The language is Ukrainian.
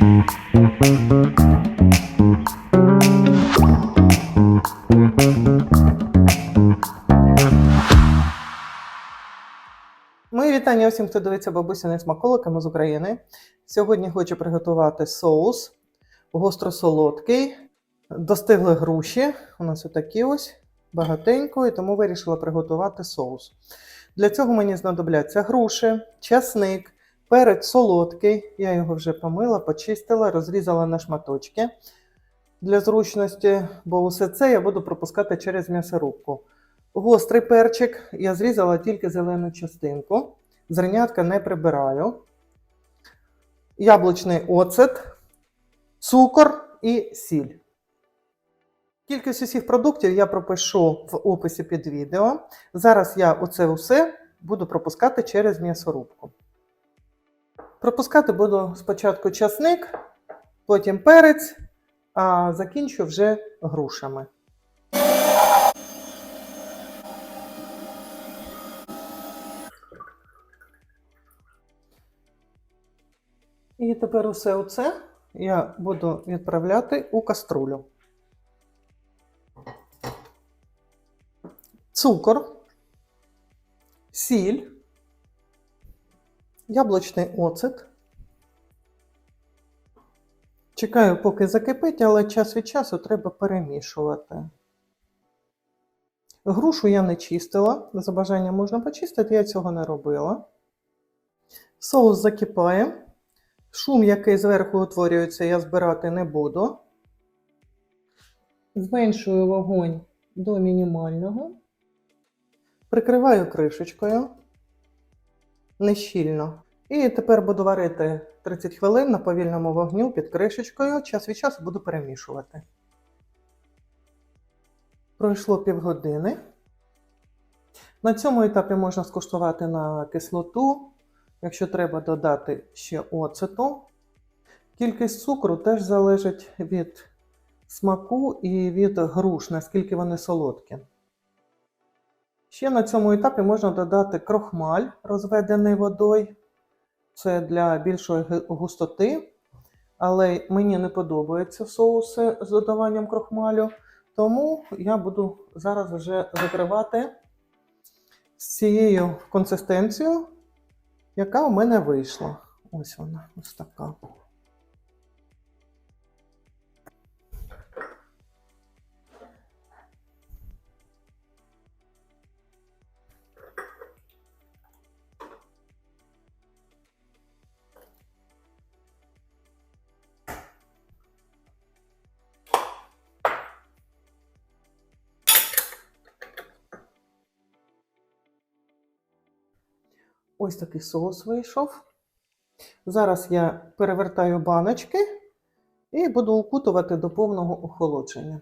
Мої вітання усім, хто дивиться бабусяни смаколиками з України. Сьогодні хочу приготувати соус гостро-солодкий. Достигли груші. У нас отакі ось багатенько, і тому вирішила приготувати соус. Для цього мені знадобляться груші, часник, перець солодкий. Я його вже помила, почистила, розрізала на шматочки для зручності, бо усе це я буду пропускати через м'ясорубку. Гострий перчик я зрізала тільки зелену частинку. Зернятка не прибираю. Яблучний оцет, цукор і сіль. Кількість усіх продуктів я пропишу в описі під відео. Зараз я оце все буду пропускати через м'ясорубку. Пропускати буду спочатку часник, потім перець, а закінчу вже грушами. І тепер усе оце я буду відправляти у каструлю. Цукор, сіль, яблучний оцет. Чекаю, поки закипить, але час від часу треба перемішувати. Грушу я не чистила, за бажанням можна почистити, я цього не робила. Соус закипає. Шум, який зверху утворюється, я збирати не буду. Зменшую вогонь до мінімального. Прикриваю кришечкою нещільно. І тепер буду варити 30 хвилин на повільному вогню під кришечкою. Час від часу буду перемішувати. Пройшло півгодини. На цьому етапі можна скуштувати на кислоту. Якщо треба додати ще оцету. Кількість цукру теж залежить від смаку і від груш, наскільки вони солодкі. Ще на цьому етапі можна додати крохмаль, розведений водою. Це для більшої густоти. Але мені не подобаються соуси з додаванням крохмалю. Тому я буду зараз вже закривати з цією консистенцією яка у мене вийшла. Ось вона, ось така. Ось такий соус вийшов. Зараз я перевертаю баночки і буду укутувати до повного охолодження.